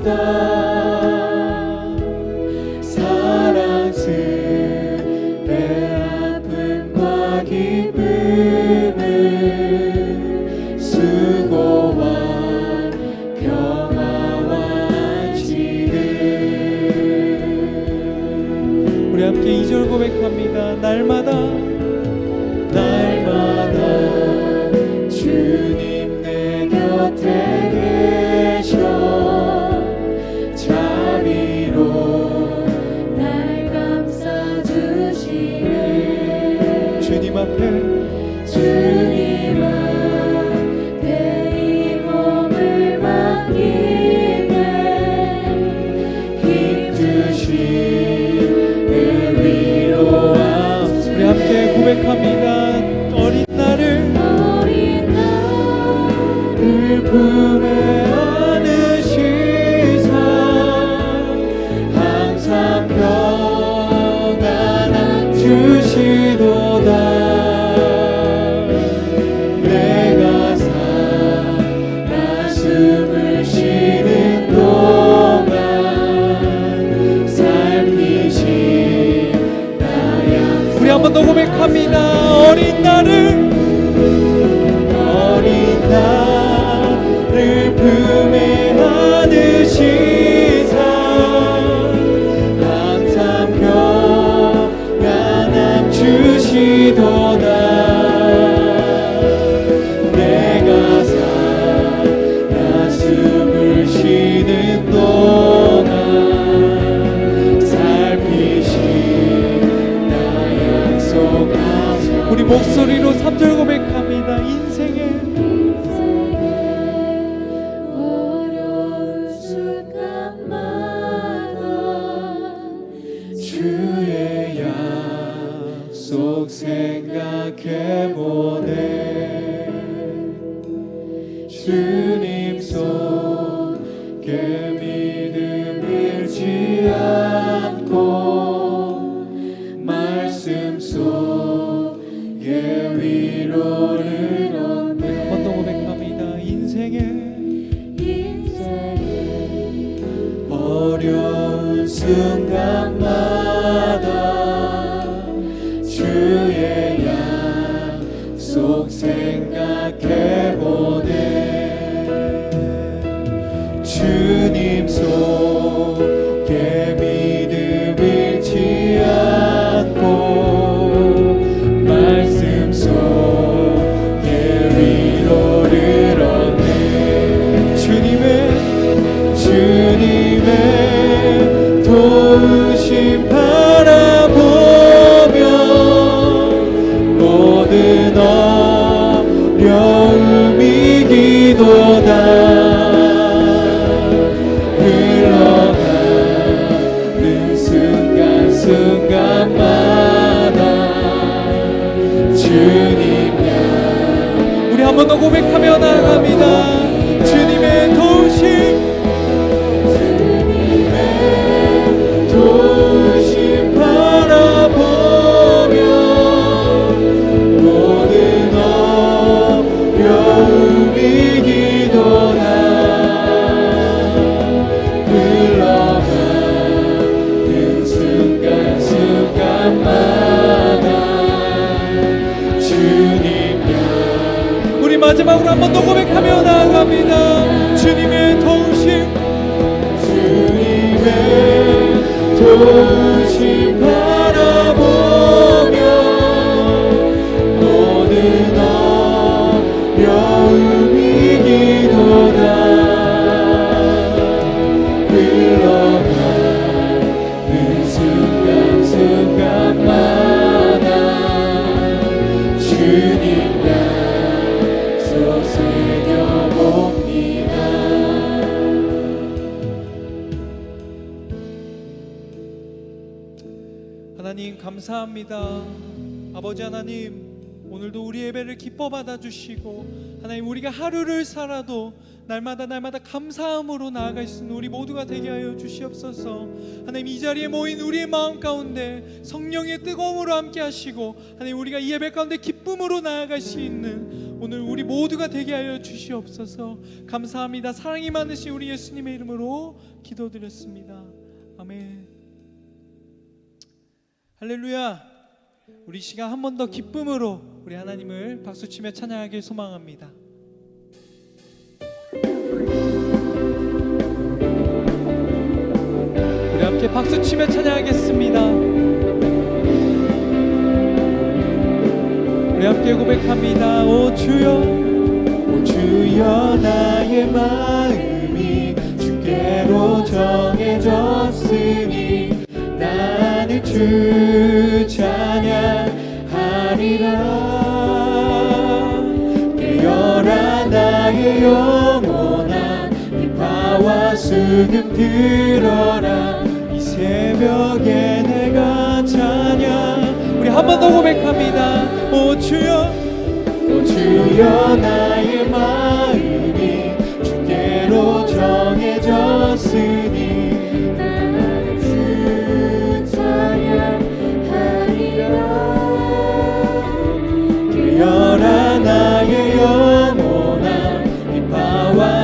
The. 우리 목소리로 3절 고백하 도우 주시고 하나님 우리가 하루를 살아도 날마다 날마다 감사함으로 나아갈 수 있는 우리 모두가 되게 하여 주시옵소서. 하나님 이 자리에 모인 우리의 마음 가운데 성령의 뜨거움으로 함께 하시고 하나님 우리가 이 예배 가운데 기쁨으로 나아갈 수 있는 오늘 우리 모두가 되게 하여 주시옵소서. 감사합니다. 사랑이 많으신 우리 예수님의 이름으로 기도드렸습니다. 아멘. 할렐루야. 우리 시간 한 번 더 기쁨으로 우리 하나님을 박수치며 찬양하길 소망합니다. 우리 함께 박수치며 찬양하겠습니다. 우리 함께 고백합니다. 오 주여, 오 주여 나의 마음이 주께로 정해졌으니 나는 주찬 수금 들어라 이 새벽에 내가 찬양 우리 한 번 더 고백합니다. 오 주여 오 주여 나의 마음이 주께로 정해졌으니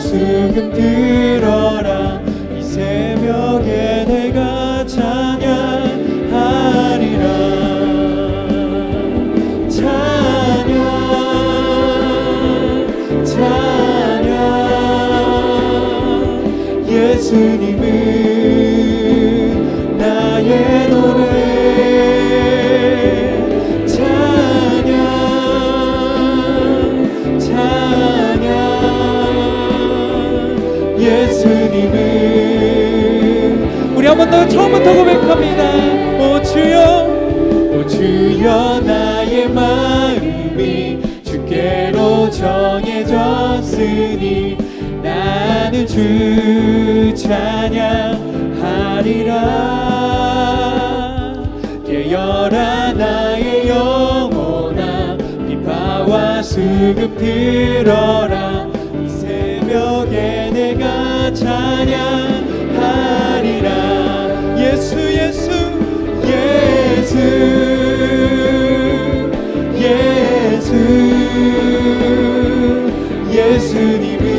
수금 번 더 처음부터 고백합니다. 오 주여 오 주여 나의 마음이 주께로 정해졌으니 나는 주 찬양하리라. 깨어라 나의 영혼아 비파와 수급 들어라. 이 새벽에 내가 찬양 예수 예수 예수님은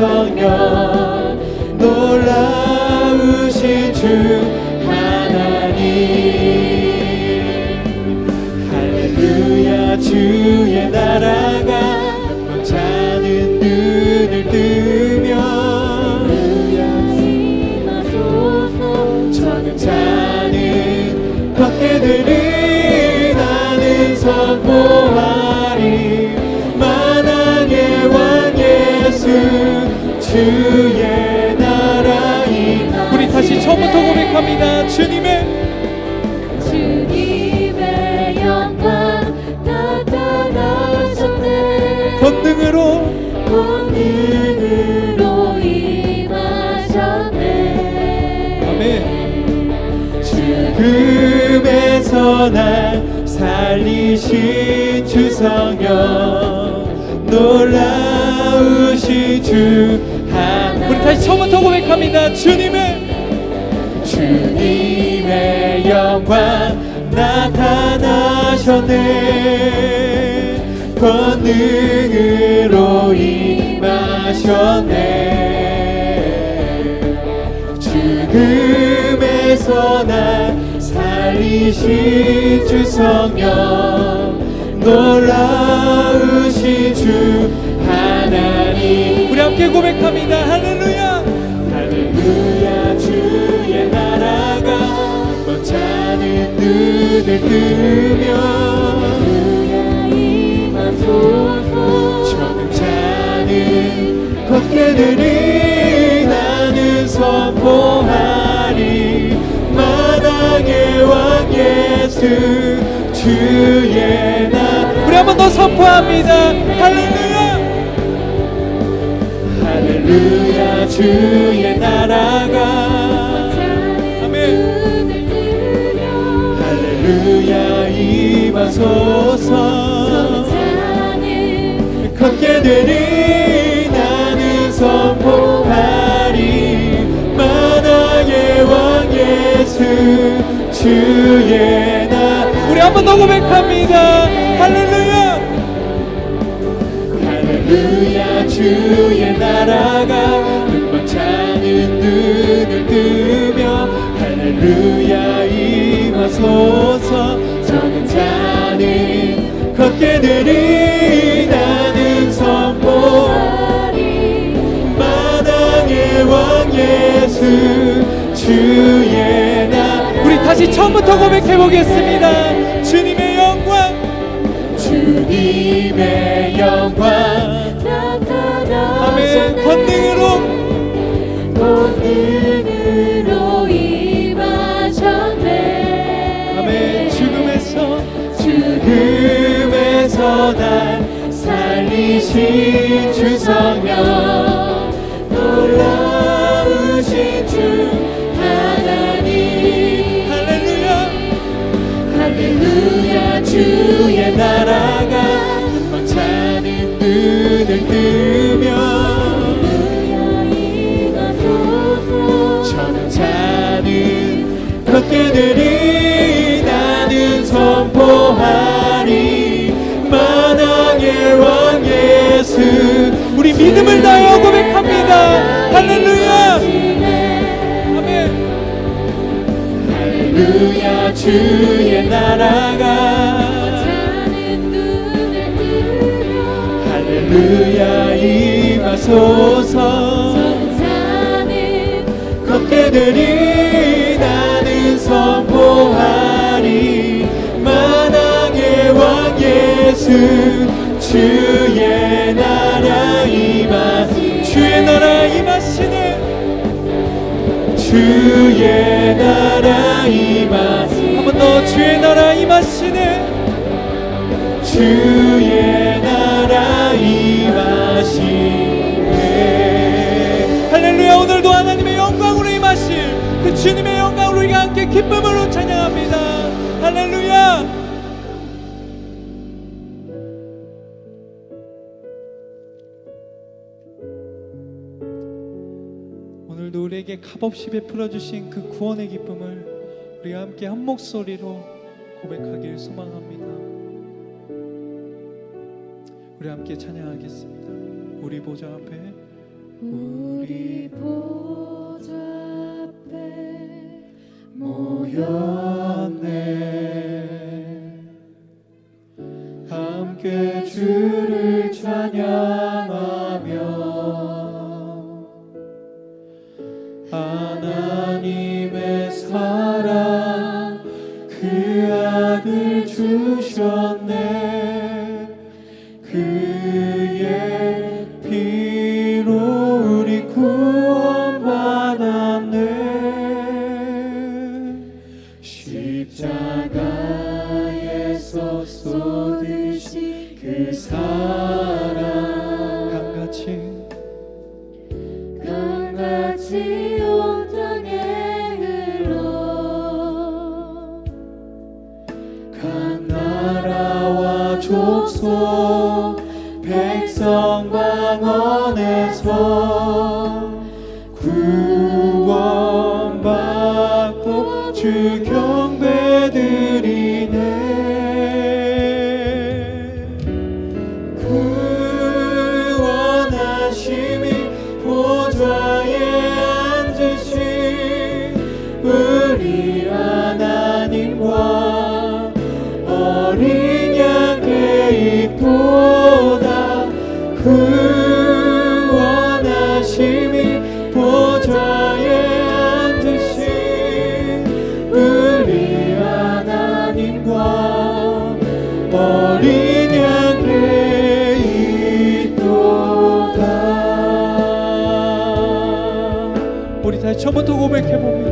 성령 놀라우신 주 하나님. 할렐루야 주의 나라가 자는 눈을 뜨며 저는 자 날 살리신 주 성령 놀라우신 주 하나 우리 다시 처음부터 고백합니다. 주님의 주님의 영광 나타나셨네. 권능으로 임하셨네. 죽음에서 날 살리신 주 성령 놀라우신 주 하나님 우리 함께 고백합니다. 할렐루야. 할렐루야 주의 나라가 뻗자는 눈을 뜨며 예수 주의 나 우리 한 번 더 선포합니다. 할렐루야. 할렐루야 주의 나라가 아멘. 할렐루야 임하소서 걷게 되리 나는 선포하리 만왕의 왕 예수 주의 나 우리 한 번 더 고백합니다. 할렐루야. 할렐루야 주의 나라가 흠뻑차는 눈을 뜨며 할렐루야 임하소서 저는 자는 걷게 되리 나는 선포 마당의 왕 예수 주의 다시 처음부터 고백해 보겠습니다. 주님의 영광. 주님의 영광 아멘. 권능으로 본능으로 임하셨네 아멘. 죽음에서 죽음에서 날 살리신 주성 우리 믿음을 다하여 고백합니다. 할렐루야. 아멘. 할렐루야 주의 나라가 할렐루야 임하소서 걷게 되리 나는 선포하 예수 주의 나라 임하 주의 나라 임하시네. 주의 나라 임하 한번 더 주의 나라 임하시네. 주의 나라 임하시네 할렐루야. 오늘도 하나님의 영광으로 임하실 그 주님의 영광으로 우리가 함께 기쁨으 우리에게 값없이 베풀어 주신 그 구원의 기쁨을 우리가 함께 한 목소리로 고백하길 소망합니다. 우리 함께 찬양하겠습니다. 우리 보좌 앞에 우리 보좌 앞에 모였네 함께 주를 찬양 족속 백성 방언에서 처음부터 고백해보면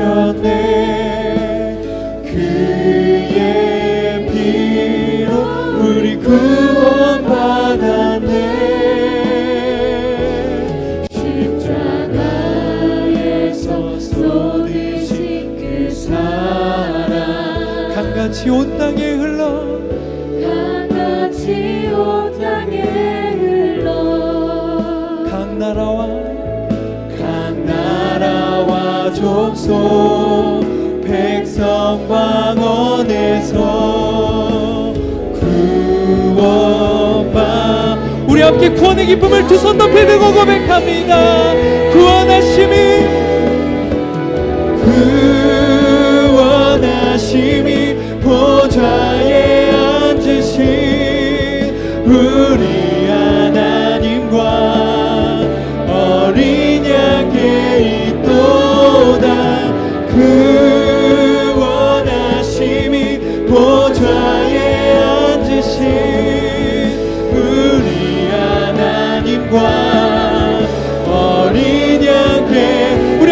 주셨네 그의 피로 우리 구원 받았네. 십자가에서 쏟으신 그 사랑. 강같이 온 땅에 백성 왕언에서 구워봐. 우리 함께 구원의 기쁨을 두 손 높이 들고 고백합니다 구원하심이 구원하심이 보좌에 앉으신 우리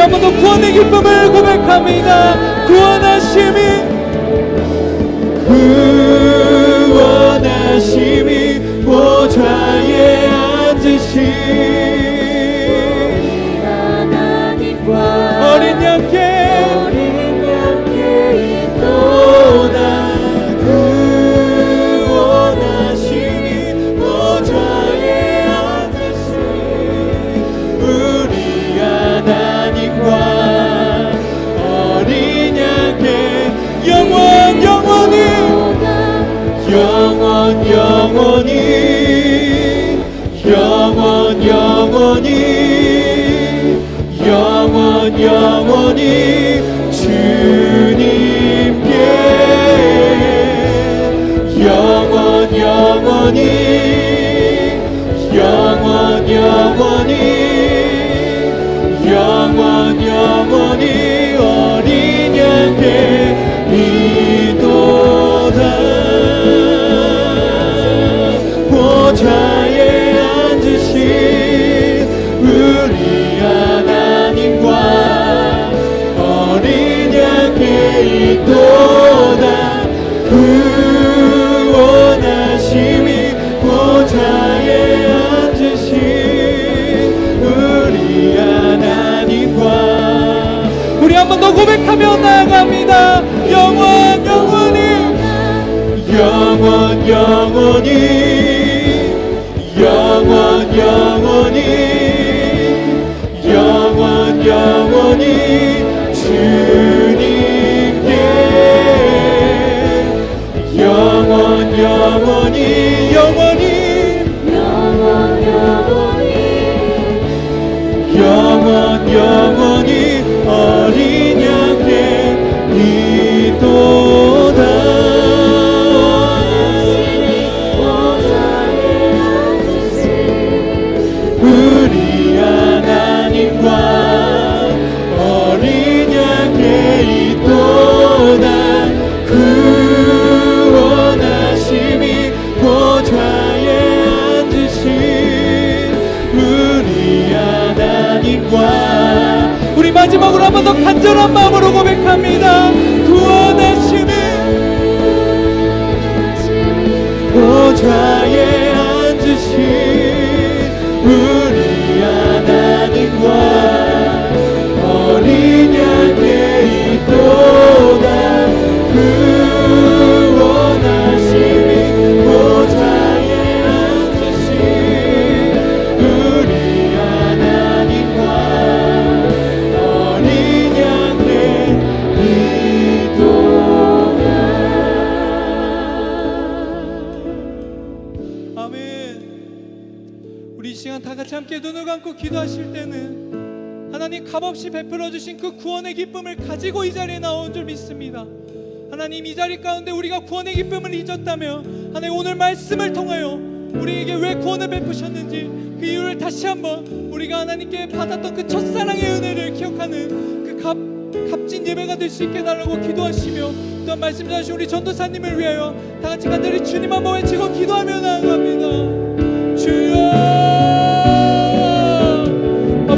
한 번 더 구원의 기쁨을 고백합니다. 구원하심이 구원하심이 мені. 한 번 더 고백하며 나아갑니다. 영원 영원히. 영원 영원히. 한번 더 간절한 마음으로 고백합니다 함께 눈을 감고 기도하실 때는 하나님 값없이 베풀어 주신 그 구원의 기쁨을 가지고 이 자리에 나온 줄 믿습니다. 하나님 이 자리 가운데 우리가 구원의 기쁨을 잊었다면 하나님 오늘 말씀을 통하여 우리에게 왜 구원을 베푸셨는지 그 이유를 다시 한번 우리가 하나님께 받았던 그 첫사랑의 은혜를 기억하는 그 값, 값진 예배가 될 수 있게 달라고 기도하시며 또한 말씀 전하신 우리 전도사님을 위하여 다 같이 간절히 주님 한번 외치고 기도하며 나아갑니다.